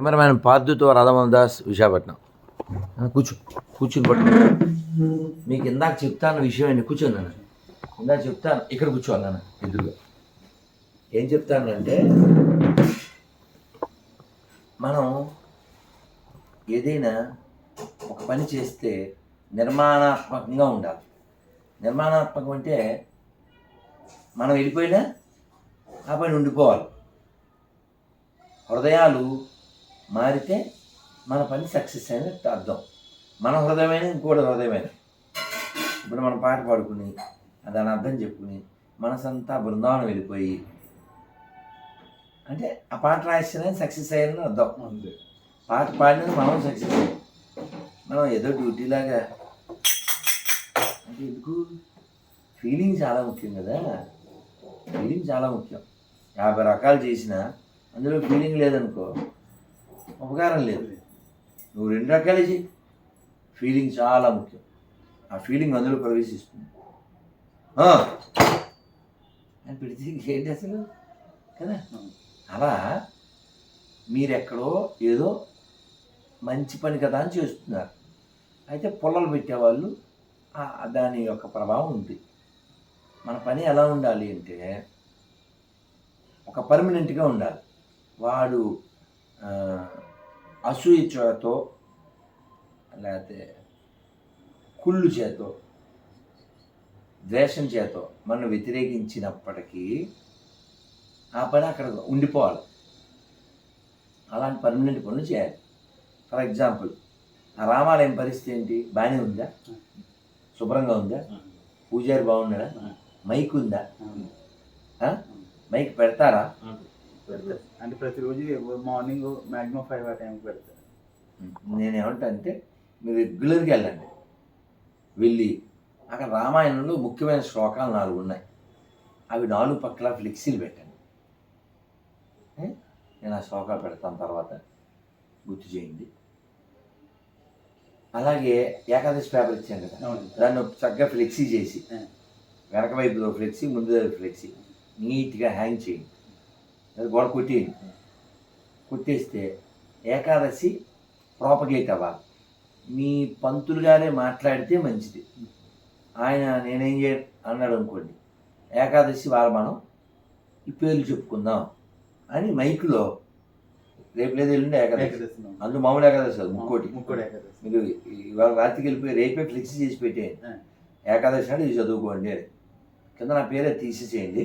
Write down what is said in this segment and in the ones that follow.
Cameraman పార్థుతో రాధామోహన్ దాస్ విశాఖపట్నం కూర్చో. కూర్చుని పట్టు. మీకు ఇందాక చెప్తాను విషయం ఏంటి? కూర్చోండి నాన్న. ఇందాక చెప్తాను ఇక్కడ కూర్చోవాలి నాన్న. ఎదురుగా. ఏం చెప్తానంటే మనం ఏదైనా ఒక పని చేస్తే నిర్మాణాత్మకంగా ఉండాలి. నిర్మాణాత్మకం అంటే మనం వెళ్ళిపోయినా ఆ పని ఉండిపోవాలి. హృదయాలు మారితే మన పని సక్సెస్ అయినట్టు అర్థం. మన హృదయమైన ఇంకోటి హృదయమైన. ఇప్పుడు మనం పాట పాడుకుని దాని అర్థం చెప్పుకుని మనసంతా బృందావనం వెళ్ళిపోయి అంటే ఆ పాట రాసిన సక్సెస్ అయ్యారని అర్థం. పాట పాడినది మనం సక్సెస్ అయ్యాం. మనం ఏదో డ్యూటీలాగా అంటే ఎందుకు? ఫీలింగ్ చాలా ముఖ్యం కదా. ఫీలింగ్ చాలా ముఖ్యం. యాభై రకాలు చేసినా అందులో ఫీలింగ్ లేదనుకో ఉపకారం లేదు. నువ్వు రెండు రకాలు చెయ్యి ఫీలింగ్ చాలా ముఖ్యం. ఆ ఫీలింగ్ అందులో ప్రవేశిస్తుంది! అని ఏంటి అసలు? కదా? అలా మీరెక్కడో ఏదో మంచి పని కదా అని చేస్తున్నారు. అయితే పొల్లలు పెట్టేవాళ్ళు దాని యొక్క ప్రభావం ఉంది. మన పని ఎలా ఉండాలి అంటే ఒక పర్మనెంట్గా ఉండాలి. వాడు అసూయ చేతో లేకపోతే కుళ్ళు చేతో ద్వేషం చేతో మనం వ్యతిరేకించినప్పటికీ ఆ పని అక్కడ ఉండిపోవాలి. అలాంటి పర్మనెంట్ పనులు చేయాలి. ఫర్ ఎగ్జాంపుల్ ఆ రామాలయం పరిస్థితి ఏంటి? బాగానే ఉందా? శుభ్రంగా ఉందా? పూజారి బాగున్నాడా? మైక్ ఉందా? మైక్ పెడతారా? పెడతారు. అంటే ప్రతిరోజు మార్నింగ్ మాక్సిమం ఫైవ్ ఆ టైంకి పెడతారు. నేనేమంటా అంటే మీరు రెగ్యులర్గా వెళ్ళండి. వెళ్ళి అక్కడ రామాయణంలో ముఖ్యమైన శ్లోకాలు నాలుగు ఉన్నాయి. అవి నాలుగు పక్కల ఫ్లెక్సీలు పెట్టండి? నేను ఆ శ్లోకాలు పెడతాను తర్వాత గుర్తు చేయండి. అలాగే ఏకాదశి పేపర్ ఇచ్చాను కదా. దాన్ని చక్కగా ఫ్లెక్సీ చేసి. వెనక వైపులో ఫ్లెక్సీ ముందు ఫ్లెక్సీ. నీట్గా హ్యాంగ్ చేయండి. అది గోడ కొట్టేయండి. కొట్టేస్తే ఏకాదశి ప్రాపగేట్ అవ్వాలి. మీ పంతులు గారే మాట్లాడితే మంచిది. ఆయన నేనేం చే అన్నాడు అనుకోండి. ఏకాదశి వాళ్ళ మనం ఈ పేర్లు చెప్పుకుందాం అని మైకులో రేపు లేదు ఎల్లుండి ఏకాదశి. అందులో మామూలు ఏకాదశి కాదు ముక్కోటి. మీరు ఇవాళ రాత్రికి వెళ్ళిపోయి రేపే ఫ్లెక్సీ చేసి పెట్టేయండి. ఏకాదశి నాడు ఇది చదువుకోండి కింద నా పేరే తీసేసేయండి.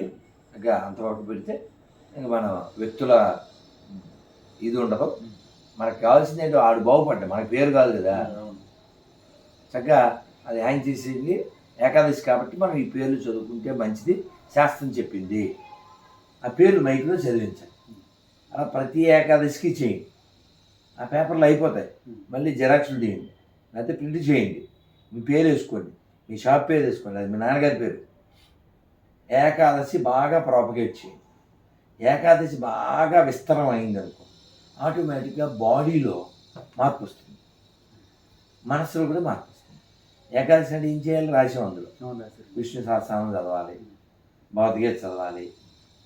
ఇంకా అంతవరకు పెడితే మన వ్యక్తుల ఇది ఉండదు. మనకు కావాల్సింది ఏంటో ఆడు బాగుపడ్డా మనకు పేరు కాదు కదా. చక్కగా అది హ్యాంగ్ చేసేది. ఏకాదశి కాబట్టి మనం ఈ పేర్లు చదువుకుంటే మంచిది. శాస్త్రం చెప్పింది. ఆ పేర్లు మైక్లో చదివించాలి. అలా ప్రతి ఏకాదశికి చేయండి. ఆ పేపర్లు అయిపోతాయి. మళ్ళీ జిరాక్స్లు తీయండి. లేకపోతే ప్రింట్ చేయండి. మీ పేరు వేసుకోండి. మీ షాప్ పేరు వేసుకోండి. అది మీ నాన్నగారి పేరు. ఏకాదశి బాగా ప్రాపగేట్ చేయండి. ఏకాదశి బాగా విస్తరం అయింది అనుకో ఆటోమేటిక్గా బాడీలో మార్పు వస్తుంది. మనసులో కూడా మార్పు వస్తుంది. ఏకాదశి అంటే ఏం చేయాలి? రాశాం అందులో. విష్ణు సహస్రనామం చదవాలి భగవద్గీత చదవాలి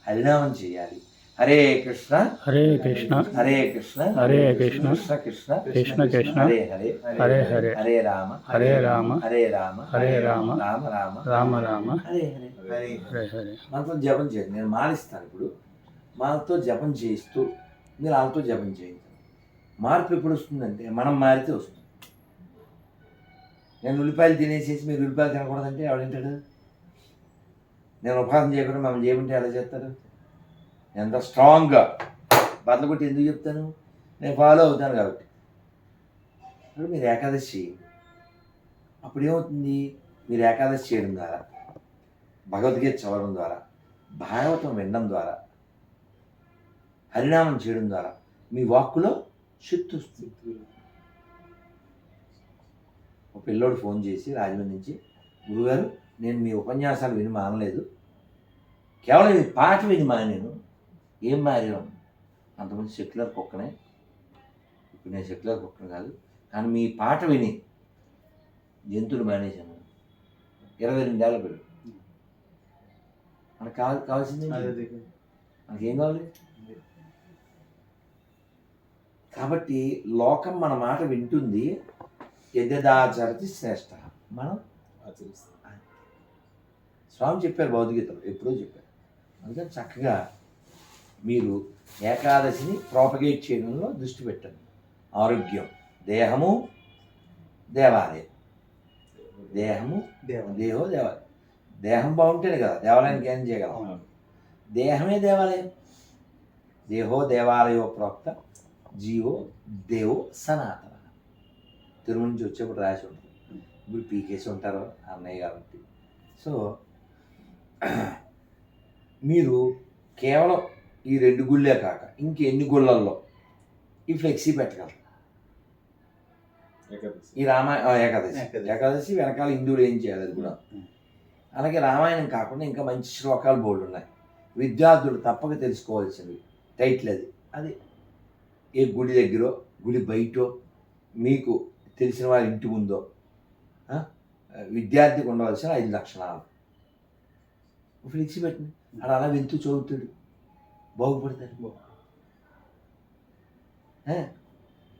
హరినామం చేయాలి. హరే కృష్ణ. హరే కృష్ణ. హరే కృష్ణ. హరే కృష్ణ. కృష్ణ కృష్ణ. కృష్ణ కృష్ణ. హరే హరే. హరే హరే. హరే రామ. హరే రామ. హరే రామ. హరే రామ. రామ రామ. రామ రామ. హరే హరే. హరి. హరే. హరే మనతో జపం చేయండి. నేను మాలిస్తాను ఇప్పుడు. వాళ్ళతో జపం చేయిస్తూ మీరు వాళ్ళతో జపం చేయండి. మార్పు ఎప్పుడు వస్తుందంటే మనం మారితే వస్తుంది. నేను ఉల్లిపాయలు తినేసేసి మీరు ఉల్లిపాయలు తినకూడదంటే ఎవడింటాడు నేను ఉపవాసం చేయకుండా మమ్మల్ని చేయమంటే ఎలా చేస్తారు? ఎంత స్ట్రాంగ్గా. బట్టలు కొట్టి ఎందుకు చెప్తాను? నేను ఫాలో అవుతాను కాబట్టి. ఇప్పుడు మీరు ఏకాదశి చేయండి. అప్పుడు ఏమవుతుంది? మీరు ఏకాదశి చేయడం ద్వారా భగవద్గీత చదవడం ద్వారా భాగవతం వినడం ద్వారా హరినామం చేయడం ద్వారా మీ వాక్కులో శక్తి వస్తుంది. ఒక పిల్లోడు ఫోన్ చేసి రాజమండ్రి నుంచి గురుగారు నేను మీ ఉపన్యాసాలు విని మానలేదు. కేవలం ఈ పాట విని మానేను. ఏం మారాను అంతమంది సెక్యులర్ కుక్కనే. ఇప్పుడు నేను సెక్యులర్ కుక్కను కాదు కానీ మీ పాట విని జంతువులు మానేశాను. ఇరవై రెండేళ్ళ పిల్లలు మనకు కావాలి కావాల్సింది. మనకేం కావాలి? కాబట్టి లోకం మన మాట వింటుంది. ఎద్దదాచరతి శ్రేష్ట. మనం ఆచరిస్తాం. స్వామి చెప్పారు భౌతికతలో ఎప్పుడో చెప్పారు. అందుకని చక్కగా మీరు ఏకాదశిని ప్రాపగేట్ చేయడంలో దృష్టి పెట్టండి. ఆరోగ్యం దేహము దేవాలయం. దేహము దేవం దేహో దేవాలయం. దేహం బాగుంటేనే కదా దేవాలయానికి ఏం చేయగలం. దేహమే దేవాలయం. దేహో దేవాలయో ప్రోక్త జీవో దేవో సనాతన. తిరుమల నుంచి వచ్చేప్పుడు రాసి ఉంటుంది. ఇప్పుడు పీకేసి ఉంటారు అన్నయ్య కాబట్టి సో మీరు కేవలం ఈ రెండు గుళ్ళే కాక ఇంకెన్ని గుళ్ళల్లో ఈ ఫ్లెక్సీ పెట్టగలరు? ఈ రామాయణ ఏకాదశి. ఏకాదశి. వెనకాల హిందువులు ఏం చేయాలి అది కూడా. అలాగే రామాయణం కాకుండా ఇంకా మంచి శ్లోకాలు బోర్డు ఉన్నాయి. విద్యార్థులు తప్పక తెలుసుకోవాల్సింది టైటిల్ అది. అది ఏ గుడి దగ్గర గుడి బయటో మీకు తెలిసిన వారి ఇంటి ముందో విద్యార్థికి ఉండవలసిన ఐదు లక్షణాలు. ఫ్లెక్సీ పెట్టింది అలా అలా వెళ్తూ చదువుతాడు. బాగుపడతాడు.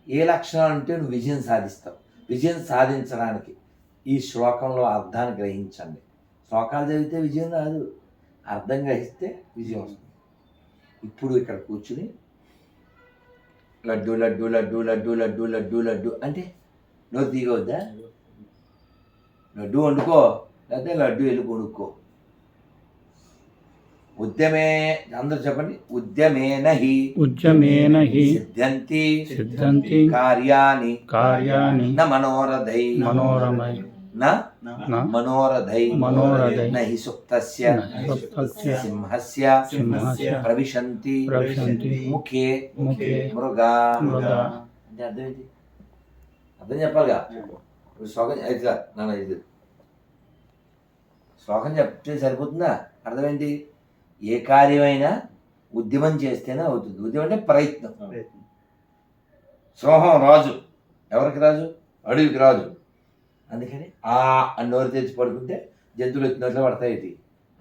ఏ లక్షణాలు ఉంటే నువ్వు విజయం సాధిస్తావు. విజయం సాధించడానికి ఈ శ్లోకంలో అర్థాన్ని గ్రహించండి. శ్లోకాలు చదివితే విజయం రాదు. అర్థం గ్రహిస్తే విజయం వస్తుంది. ఇప్పుడు ఇక్కడ కూర్చుని లడ్డు లడ్డు లడ్డు లడ్డు లడ్డు లడ్డు లడ్డు అంటే నోరు తీగవద్దా లడ్డు వండుకో లేకపోతే లడ్డు వెళ్ళి కొనుక్కో ఉద్యమే అందరూ చెప్పండి ఉద్యమేన హి ఉద్యమేన హి సిద్ధ్యంతి సిద్ధంతి కార్యాణి కార్యాణి న మనోరథై మనోరమై న మనోరథై మనోరథై న హి సుప్తస్య సింహస్య ప్రవిశంతి ముఖే ముఖే మృగా అంటే అర్థం ఏంటి? అర్థం చెప్పాలిగా? శ్లోకం అయితే నాన్న ఇది. శ్లోకం చెప్తే సరిపోతుందా? అర్థం ఏంటి? ఏ కార్యమైనా ఉద్యమం చేస్తేనే అవుతుంది. ఉద్యమం అంటే ప్రయత్నం. ప్రయత్నం. సింహం రాజు. ఎవరికి రాజు? అడవికి రాజు. అందుకని ఆ నోరు తెచ్చి పడుకుంటే జంతువులు వచ్చి నోట్లో పడతాయి. ఇది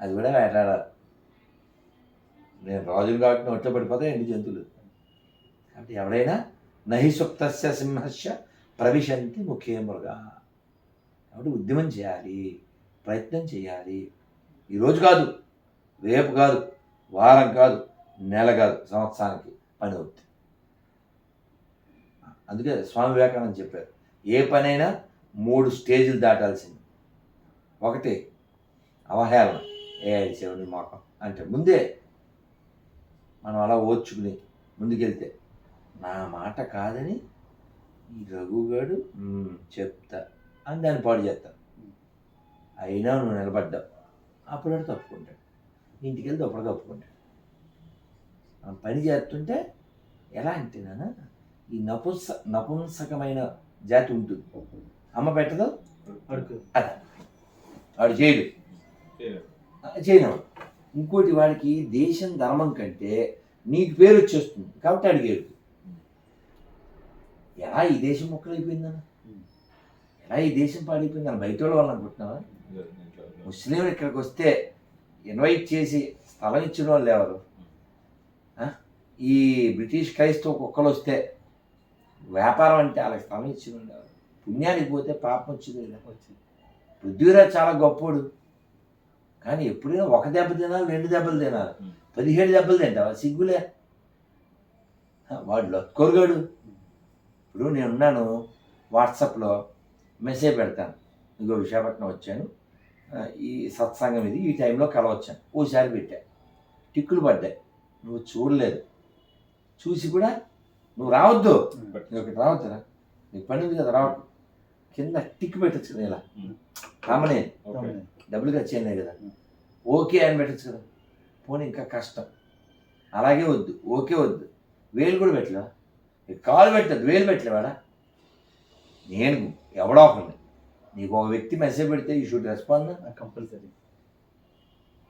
అది కూడా వేటాడాలి నేను రాజులు కాబట్టి నోట్లో పడిపోతాయి ఎండి జంతువులు? కాబట్టి ఎవడైనా నహి సుప్తస్య సింహస్య ప్రవిశంతి ముఖ్య మృగా. కాబట్టి ఉద్యమం చేయాలి ప్రయత్నం చేయాలి. ఈరోజు కాదు రేపు కాదు వారం కాదు నెల కాదు సంవత్సరానికి పని అవుతుంది అందుకే స్వామి వివేకానంద చెప్పారు ఏ పనైనా మూడు స్టేజ్లు దాటాల్సింది. ఒకటి అవహేళన. ఏ శివుని మోకం అంటే ముందే మనం అలా ఓర్చుకుని ముందుకెళ్తే నా మాట కాదని ఈ రఘుగాడు చెప్తా అని దాన్ని పాడు చేస్తా. అయినా నువ్వు నిలబడ్డావు. అప్పుడు తప్పుకుంటాడు. ఇంటికి వెళ్తే అప్పుడు తప్పుకుంటాడు మనం పని చేస్తుంటే ఎలా అంటే నాన్న ఈ నపుంస నపుంసకమైన జాతి ఉంటుంది. అమ్మ పెట్టదు? అడుగు. అదే. వాడు చేయడు. చేయనవాడు ఇంకోటి వాడికి దేశం ధర్మం కంటే నీకు పేరు వచ్చేస్తుంది. కాబట్టి అడిగేడు. ఎలా ఈ దేశం మొక్కలైపోయిందన్న? ఎలా ఈ దేశం పాడైపోయిందని బయట వాళ్ళ అనుకుంటున్నావా. ముస్లింలు ఇక్కడికి వస్తే ఇన్వైట్ చేసి స్థలం ఇచ్చిన వాళ్ళు ఎవరు? ఆ? ఈ బ్రిటిష్ క్రైస్తవ కుక్కలు వస్తే వ్యాపారం అంటే వాళ్ళకి స్థలం ఇచ్చిన వాళ్ళు ఎవరు? పుణ్యానికి పోతే పాపం వచ్చింది వచ్చింది. పృథ్వీరాజ్ చాలా గొప్పోడు. కానీ ఎప్పుడైనా ఒక దెబ్బ తినాలి రెండు దెబ్బలు తినాలి. పదిహేడు దెబ్బలు తింటావా? సిగ్గులే. వాడు లొక్కొరగాడు ఇప్పుడు నేనున్నాను వాట్సాప్లో మెసేజ్ పెడతాను. ఇంకో విశాఖపట్నం వచ్చాను. ఈ సత్సంగం ఇది ఈ టైంలో కలవచ్చాను. ఓసారి పెట్టా. టిక్కులు పడ్డాయి. నువ్వు చూడలేదు. చూసి కూడా నువ్వు రావద్దు. ఇక్కడ రావద్దురా. నీకు పని ఉంది కదా రావద్దు కింద టిక్ పెట్టచ్చు కదా ఇలా. Hmm. రామనే. ఓకే. డబ్బులు ఖర్చు అయినాయి కదా. ఓకే అని పెట్టచ్చు కదా. పోనీ ఇంకా కష్టం. అలాగే వద్దు. ఓకే వద్దు. వేలు కూడా పెట్టలేవా? కాలు పెట్టద్దు. వేలు పెట్టలేవాడా? నేను ఎవడో ఒకరిని నీకు ఒక వ్యక్తి మెసేజ్ పెడితే యూ షుడ్ రెస్పాండ్ కంపల్సరీ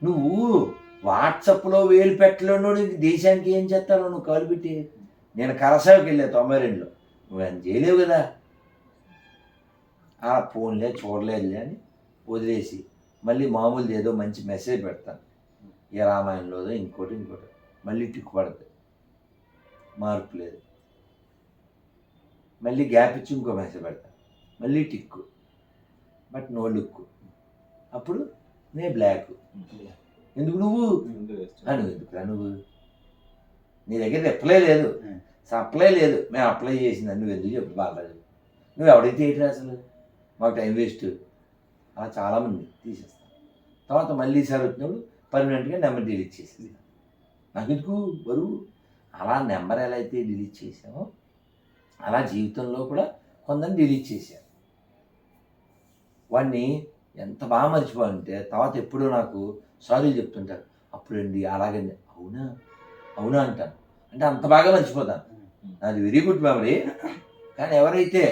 నువ్వు వాట్సాప్లో వేలు పెట్టలేనోడు దేశానికి ఏం చేస్తావు నువ్వు కాలు పెట్టి? నేను కరసావికి వెళ్ళా తొంభై రెండులో. నువ్వు ఏం చేయలేవు కదా. ఆ ఫోన్లే చూడలేదులే అని వదిలేసి మళ్ళీ మామూలుది ఏదో మంచి మెసేజ్ పెడతాను. ఏ రామాయణంలోదో ఇంకోటి ఇంకోటి. మళ్ళీ టిక్కు పడుతుంది మార్పు లేదు. మళ్ళీ గ్యాప్ ఇచ్చి ఇంకో మెసేజ్ పెడతా. మళ్ళీ టిక్కు. బట్ నో లుక్ అప్పుడు నే బ్లాక్. ఎందుకు నువ్వు? అని ఎందుకురా నువ్వు? నీ దగ్గర రిప్లై లేదు. సప్లై లేదు. మేము అప్లై చేసింది. నువ్వు ఎందుకు చెప్పు బాగాలేదు నువ్వు ఎవడైతే ఏంటి అసలు? మాకు టైం వేస్ట్ అలా చాలామంది తీసేస్తాను తర్వాత మళ్ళీ సార్ వచ్చినప్పుడు పర్మనెంట్గా నెంబర్ డిలీట్ చేసేది నాకు ఎందుకు బరువు? అలా నెంబర్ ఎలా అయితే డిలీట్ చేసామో అలా జీవితంలో కూడా కొందరిని డిలీట్ చేశాను వాడిని ఎంత బాగా మర్చిపోవాలంటే తర్వాత ఎప్పుడూ నాకు సారీలు చెప్తుంటారు. అప్పుడండి అలాగండి. అవునా? అవునా? అంటాను. అంటే అంత బాగా మర్చిపోతాను. నాది వెరీ గుడ్ మెమరీ కానీ ఎవరైతే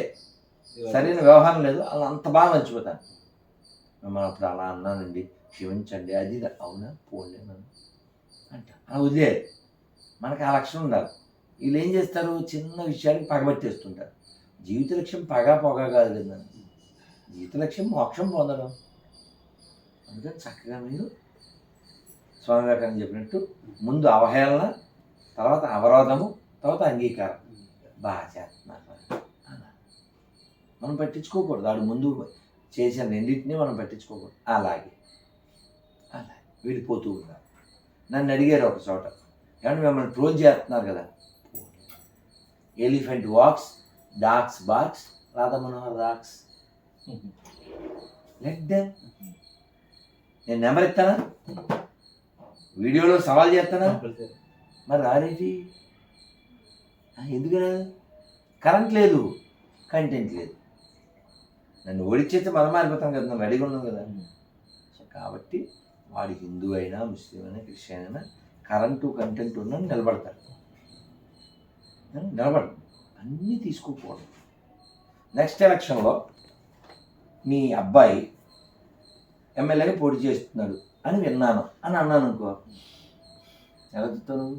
సరైన వ్యవహారం లేదు. అలా అంత బాగా మర్చిపోతాను. మిమ్మల్ని అప్పుడు అలా అన్నానండి. క్షమించండి అది ఇది. అవునా? పోండి నన్ను. అంట. అలా వదిలేదు మనకు ఆ లక్షణం ఉండాలి. వీళ్ళు ఏం చేస్తారు? చిన్న విషయానికి పగబట్టేస్తుంటారు జీవిత లక్ష్యం పగా పొగా కాదు కదా. జీవిత లక్ష్యం మోక్షం పొందడం. అందుకని చక్కగా మీరు స్వామి వివేకానంద చెప్పినట్టు ముందు అవహేళన తర్వాత అవరోధము తర్వాత అంగీకారం. బాగా చేస్తున్నారు. మనం పట్టించుకోకూడదు. వాడు ముందు చేసిన రెండింటినీ మనం పట్టించుకోకూడదు. అలాగే. అలాగే. విడిపోతూ ఉన్నారు నన్ను అడిగారు ఒక చోట. ఏమన్నా మిమ్మల్ని ట్రోల్ చేస్తున్నారు కదా? Elephant walks dogs barks Radha Manohar rocks let them నేను నెంబర్ ఇస్తానా? వీడియోలో సవాల్ చేస్తానా? మరి రారేంటి ఎందుకు రాదు కరెంట్ లేదు. కంటెంట్ లేదు. నన్ను ఓడిచేస్తే మనం మారిపోతాం కదా నన్ను రెడీగా ఉన్నాం కదా. సో కాబట్టి వాడి హిందూ అయినా ముస్లిం అయినా క్రిస్టియన్ అయినా కరెంటు కంటెంట్ ఉన్న నిలబడతాడు ఆ, నిలబడు అన్నీ తీసుకోకూడదు నెక్స్ట్ ఎలక్షన్లో మీ అబ్బాయి ఎమ్మెల్యేగా పోటీ చేస్తున్నాడు అని విన్నాను అని అన్నాను అనుకో. ఎలా చూస్తావు నువ్వు?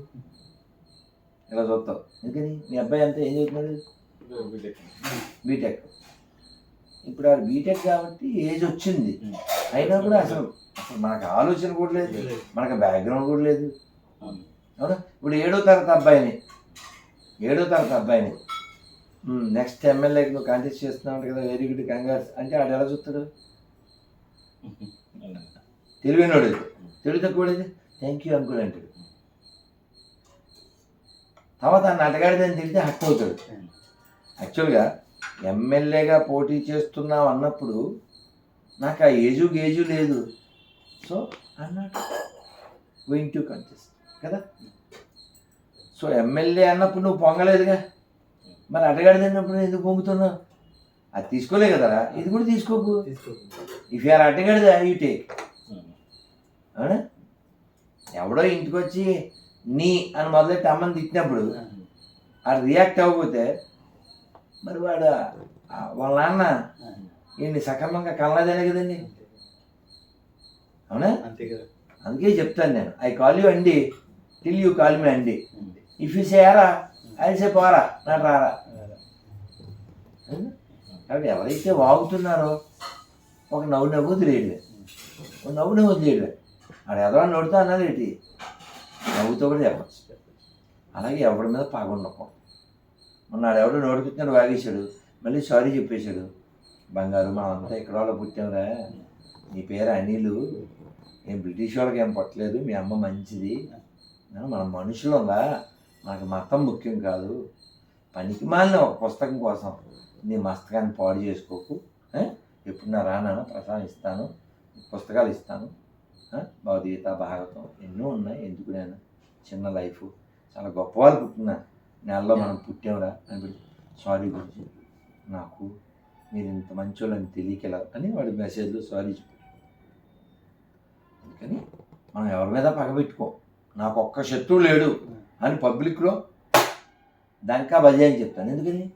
ఎలా చూస్తావు? ఎందుకని? మీ అబ్బాయి అంతా ఏం చదువుతున్నాడు? బీటెక్. ఇప్పుడు ఆ బీటెక్ కాబట్టి ఏజ్ వచ్చింది. అయినా కూడా అసలు అసలు మనకు ఆలోచన కూడా లేదు. మనకు బ్యాక్గ్రౌండ్ కూడా లేదు. అవునా. ఇప్పుడు ఏడో తరగతి అబ్బాయిని ఏడో తరగతి అబ్బాయిని. నెక్స్ట్ ఎమ్మెల్యేకి నువ్వు కాంటెస్ట్ చేస్తున్నావు కదా వెరీ గుడ్ కంగార్స్ అంటే ఆడు ఎలా చూస్తాడు? తెలివైనోడు. తెలివి తక్కువ థ్యాంక్ యూ అంకుల్ అంటాడు. తర్వాత నటగాడిదని తిరిగితే హట్ అవుతాడు. యాక్చువల్గా ఎమ్మెల్యేగా పోటీ చేస్తున్నావు అన్నప్పుడు నాకు ఆ ఏజు గేజు లేదు. సో అన్నట్టు గోయింగ్ టు కంటెస్ట్ కదా? సో ఎమ్మెల్యే అన్నప్పుడు నువ్వు పొంగలేదుగా? మరి అటగాడి తిన్నప్పుడు ఎందుకు పొంగుతున్నావు? అది తీసుకోలే కదరా? ఇది కూడా తీసుకోకు. ఇఫ్ యూఆర్ అటగాడిదా యూ టేక్ అవునా? ఎవడో ఇంటికి వచ్చి నీ అని మొదలెట్టి అమ్మని తిట్టినప్పుడు ఆ రియాక్ట్ అవ్వకపోతే మరి వాడు వాళ్ళ నాన్న ఈయన్ని సక్రమంగా కలలేదనే కదండి. అవునా? అంతే కదా. అందుకే చెప్తాను నేను. ఐ కాల్ యూ అండి టిల్ యూ కాల్ మీ అండి ఇఫ్ యూ సేరా ఐ సే పోరా నాటు రారా? కాబట్టి ఎవరైతే వాగుతున్నారో ఒక నవ్వు నవ్వు వదిలేయడమే. ఒక నవ్వు నవ్వు వదిలేయడమే. ఆడ ఎదవా నోడుతా అన్నది ఏంటి? నవ్వుతో కూడా చెప్పచ్చు అలాగే ఎవరి మీద పాగుండకూడదు మొన్న ఎవడో నోటికిచ్చినాడు వాగేశాడు. మళ్ళీ సారీ చెప్పేశాడు. బంగారు మనమంతా ఇక్కడ వాళ్ళు పుట్టాంరా నీ పేరు అనిలు. ఏం బ్రిటిష్ వాళ్ళకి ఏం పట్టలేదు. మీ అమ్మ మంచిది. మన మనుషులు ఉందా? మనకు మతం ముఖ్యం కాదు. పనికి మాలిన ఒక పుస్తకం కోసం నీ మస్తకాన్ని పాడు చేసుకోకు. ఎప్పుడు నా రానాను ప్రసాదం ఇస్తాను. పుస్తకాలు ఇస్తాను. భగవద్గీత భాగవతం ఎన్నో ఉన్నాయి. ఎందుకు నేను చిన్న లైఫ్. చాలా గొప్ప వాళ్ళు నెలలో మనం పుట్టాంరా అని సారీ గురించి నాకు మీరు ఇంత మంచోళ్ళని తెలియకెలా? అని వాడి మెసేజ్లో సారీ చెప్పాడు. అందుకని మనం ఎవరి మీద పగబెట్టుకో నాకు ఒక్క శత్రువు లేడు అని పబ్లిక్లో దానికా అని చెప్తాను. ఎందుకని?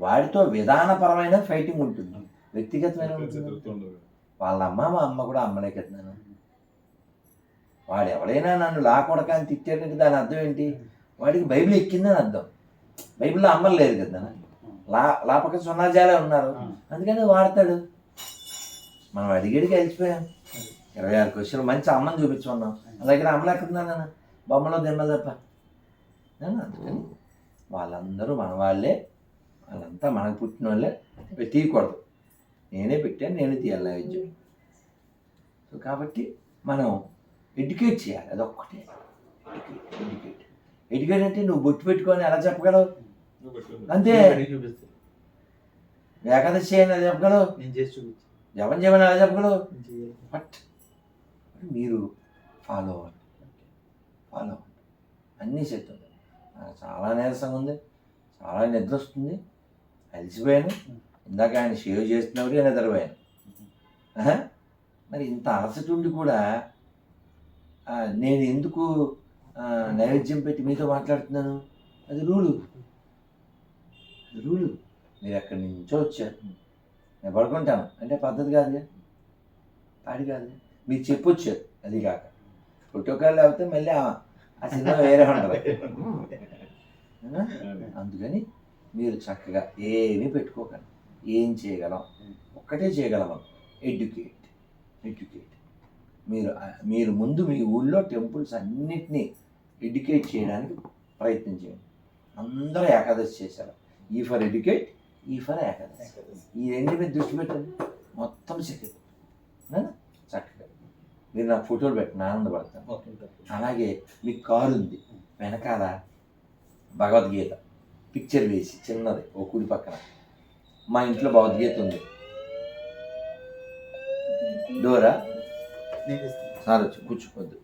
వాడితో విధానపరమైన ఫైటింగ్ ఉంటుంది. వ్యక్తిగతమైన వాళ్ళ అమ్మ మా అమ్మ కూడా అమ్మలే కదా నేను వాడు ఎవడైనా నన్ను లాకొడక అని తిట్టాడంటే దాని అర్థం ఏంటి? వాడికి బైబిల్ ఎక్కిందని అర్థం. బైబిల్లో అమ్మలు లేదు కదా. లా లాపక సున్నాజాలే ఉన్నారు. అందుకని వాడతాడు? మనం అడిగడికి వెళ్ళిపోయాం ఇరవై ఆరు క్వశ్చన్లు మంచి అమ్మని చూపించుకున్నాం. దగ్గర అమ్మలు ఎక్కడున్నా నాన్న? బొమ్మలో దిమ్మ తప్ప. అందుకని వాళ్ళందరూ మన వాళ్ళే. వాళ్ళంతా మనకు పుట్టిన వాళ్ళే. తీయకూడదు. నేనే పెట్టాను నేనే తీయాలి నైవేద్యం సో కాబట్టి మనం ఎడ్యుకేట్ చేయాలి. అదొక్కటే. ఎడ్యుకేట్. ఎడ్యుకేట్ అంటే నువ్వు బొట్టు పెట్టుకొని ఎలా చెప్పగలవు. అంతే. ఏకాదశి చేయని ఎలా చెప్పగలవు? నేను చేసి చూపించి జపం చేయమని ఎలా చెప్పగలవు? బట్ మీరు ఫాలో అవ్వండి ఫాలో అవ్వండి అన్నీ నాకు చాలా నీరసంగా ఉంది. చాలా నిద్ర వస్తుంది. అలసిపోయాను. ఇందాక ఆయన షేవ్ చేస్తున్నప్పుడు నిద్రపోయాను. మరి ఇంత అలసట ఉండి కూడా నేను ఎందుకు నైవేద్యం పెట్టి మీతో మాట్లాడుతున్నాను. అది రూలు. అది రూలు. మీరు ఎక్కడి నుంచో వచ్చారు. నేను పడుకుంటాను. అంటే పద్ధతి కాదులే పాడి కాదు. మీరు చెప్పొచ్చారు. అది కాక. ప్రోటోకాల్ లేకపోతే మళ్ళీ ఆ- సినిమా వేరే ఉండదు. అందుకని మీరు చక్కగా ఏమీ పెట్టుకోకండి. ఏం చేయగలం? ఒక్కటే చేయగలం ఎడ్యుకేట్ ఎడ్యుకేట్ మీరు మీరు ముందు మీ ఊళ్ళో టెంపుల్స్ అన్నిటినీ ఎడ్యుకేట్ చేయడానికి ప్రయత్నం చేయండి. అందరూ ఏకాదశి చేశారు. E for educate E for Ekadashi. ఈ రెండు మీద దృష్టి పెట్టండి. మొత్తం సెటిల్ చక్కగా. మీరు నాకు ఫోటోలు పెట్టండి ఆనందపడతాను. అలాగే మీకు కారు ఉంది. వెనకాల భగవద్గీత. పిక్చర్ వేసి చిన్నది ఓ కుడి పక్కన. మా ఇంట్లో భగవద్గీత ఉంది. డోరా సార్ వచ్చి కూర్చోవద్దు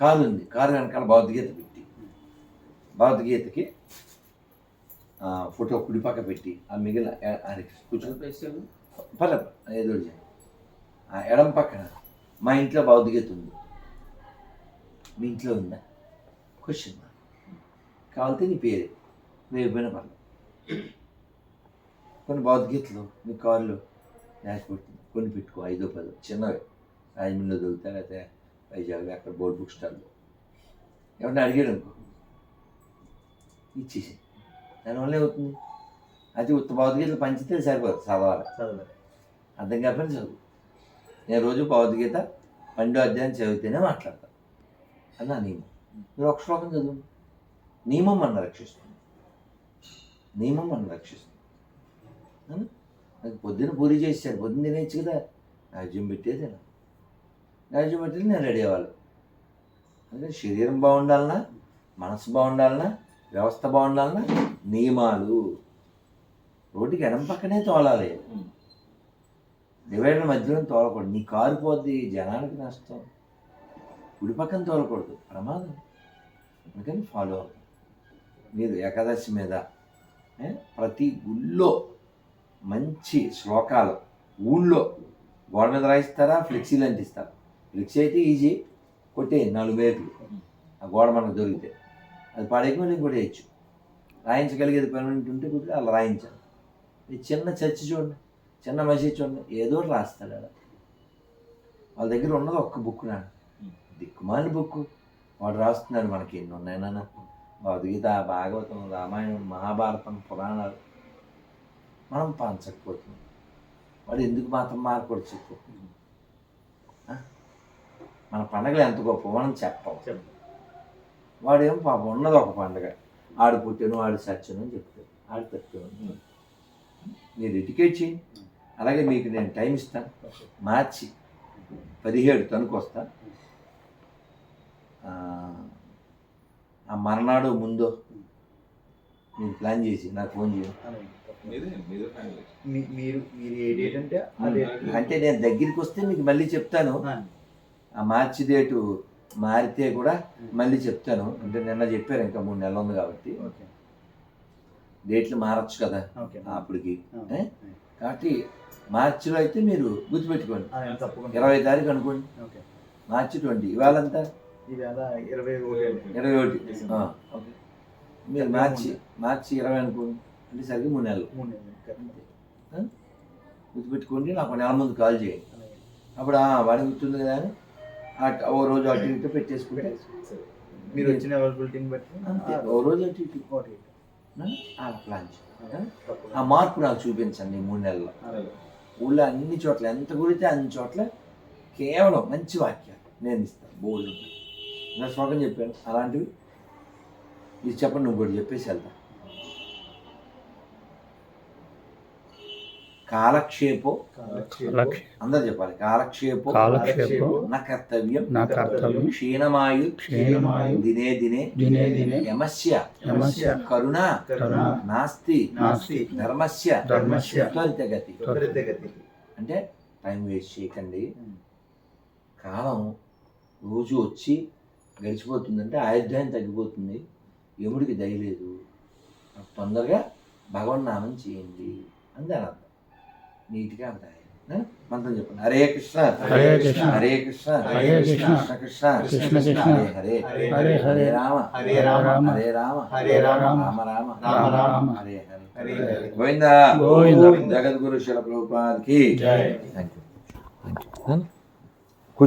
కారు ఉంది కారు వెనకాల భగవద్గీత పెట్టి. భగవద్గీతకి ఫోటో కుడిపక్క పెట్టి ఆ మిగిలిన కూర్చొని పర్లేదు ఏదో. ఆ ఎడం పక్కన మా ఇంట్లో భౌతికత ఉంది. మీ ఇంట్లో ఉందా? క్వశ్చన్ కావాలంటే నీ పేరు. వేయకపోయినా పర్లేదు కొన్ని భౌతికతలు మీ కారులో డాష్ బోర్డ్ కొన్ని పెట్టుకో ఐదో పదో. చిన్నవి. రాజమండ్రిలో దొరుకుతా లేకపోతే వైజాగ్లో అక్కడ బోర్డ్ బుక్ స్టాల్లో ఎవరిని అడిగాడు అనుకో. ఇచ్చేసి దానివల్ల ఏమవుతుంది? అది ఉత్త భౌతికతలు పంచితే సరిపోదు చదవాలి. చదవాలి. అర్థం కాకపోయినా చదువు. నేను రోజు భగవద్గీత పన్నెండో అధ్యాయం చదివితేనే మాట్లాడతాను అని నా నియమం. మీరు ఒక శ్లోకం చదువు. నియమం మన రక్షిస్తుంది. నియమం మన రక్షిస్తుంది? నాకు పొద్దున్న పూరి చేశారు. పొద్దున్న తినేచ్చు కదా. రాజ్యం పెట్టేది పెట్టేది నేను రెడీ అవ్వాలి. అందుకని శరీరం బాగుండాలన్నా మనసు బాగుండాలన్నా వ్యవస్థ బాగుండాలన్నా నియమాలు. రోడ్డుకి ఎడం పక్కనే తోలాలి. డివైడర్ మధ్యలో తోలకూడదు. నీ కారు పోద్ది జనానికి నష్టం. కుడి పక్కన తోలకూడదు. ప్రమాదం. అందుకని ఫాలో మీరు ఏకాదశి మీద ప్రతి గుళ్ళో మంచి శ్లోకాలు ఊళ్ళో గోడ మీద రాయిస్తారా? ఫ్లెక్సీలు అంటిస్తారా ఫ్లెక్సీ అయితే ఈజీ. కొట్టేయండి నాలుగు వేపులు ఆ గోడ మనకు దొరికితే. అది పాడేకి నేను కొట్టేయచ్చు రాయించగలిగేది పర్మనెంట్ ఉంటే కుదిరి అలా రాయించాలి. ఈ చిన్న చర్చి చూడండి. చిన్న మసీద్ చూడండి. ఏదో రాస్తాడు అలా వాళ్ళ దగ్గర ఉన్నది ఒక్క బుక్ నాన్న. దిక్కుమాలి బుక్. వాడు రాస్తున్నాడు మనకి ఎన్ని ఉన్నాయి నాన్న? భగవద్గీత భాగవతం రామాయణం మహాభారతం పురాణాలు. మనం పంచకపోతున్నాం. వాడు ఎందుకు మాత్రం మారకూడదు చెప్పు మన పండగలు ఎంత గొప్ప మనం చెప్పం. వాడేమో పాపం ఉన్నది ఒక పండగ. ఆడు పుట్టాను ఆడు సత్యను అని చెప్తాడు. ఆడు తప్పాను మీరు ఎడ్యుకేట్ చేయండి అలాగే మీకు నేను టైం ఇస్తాను. మార్చి పదిహేడు తణుకు వస్తా. ఆ, ఆ మర్నాడు ముందో మీరు ప్లాన్ చేసి నాకు ఫోన్ చేయండి మీరు మీరు ఏ డేట్ అంటే అదే అంటే నేను దగ్గరికి వస్తే మీకు మళ్ళీ చెప్తాను. ఆ, మార్చి డేటు మారితే కూడా మళ్ళీ చెప్తాను. అంటే నిన్న చెప్పారు ఇంకా మూడు నెలలు ఉంది కాబట్టి. ఓకే. డేట్లు మారచ్చు కదా అప్పటికి? కాబట్టి మార్చిలో అయితే మీరు గుర్తుపెట్టుకోండి. ఇరవై తారీఖు అనుకోండి. ఓకే. March twenty. ఇవాళంతా ఈవేళ ఇరవై ఒకటి ఓకే. మీరు మార్చి మార్చి ఇరవై అనుకోండి. అంటే సరిగ్గా మూడు నెలలు. గుర్తుపెట్టుకోండి. నాకు నెల ముందు కాల్ చేయండి. అప్పుడు వాడికి గుర్తుంది కదా అని ఓ రోజు అటు ఇటు పెట్టేసుకుంటే మీరు వచ్చిన అవైలబిలిటీని బట్టి ఓ రోజు అటు ఇటు ప్లాన్. ఆ? మార్పు నాకు చూపించండి మూడు నెలల్లో. ఊళ్ళో అన్ని చోట్ల ఎంత గుడితే అన్ని చోట్ల కేవలం మంచి వాక్యాలు నేను ఇస్తాను బోల్డ్ నా శ్లోకం చెప్పాను అలాంటివి ఇది చెప్పండి నువ్వు కూడా చెప్పేసి వెళ్తా కాలక్షేపో. అందరు చెప్పాలి. కాలక్షేపో. కాలక్షేపో. నా కర్తవ్యం. నా కర్తవ్యం. క్షీణమాయు. క్షీణమాయు. దినే దినే. దినే దినే. యమస్య. యమస్య. కరుణ. కరుణ. నాస్తి. నాస్తి. ధర్మస్య. ధర్మస్య. త్వరితగతి. త్వరితగతి. అంటే టైం వేస్ట్ చేయకండి. కాలం రోజు వచ్చి గడిచిపోతుందంటే ఆయుర్దాయం తగ్గిపోతుంది. యముడికి దయలేదు తొందరగా భగవన్నామం చేయండి. అని దాని అర్థం. నీట్గా అర్థం మంత్రం చెప్పండి హరే కృష్ణ. హరే కృష్ణ. హరే కృష్ణ. హరే కృష్ణ. కృష్ణ. కృష్ణ కృష్ణ. కృష్ణ హరే హరే. హరే హరే రామ. హరే రామ. హరే రామ. హరే రామ రామ. రామ రామ. రామ హరే హరే. గోవిందా. గోవిందా. జగద్గురు శిల ప్రభుపాదికి. జై. Thank you thank you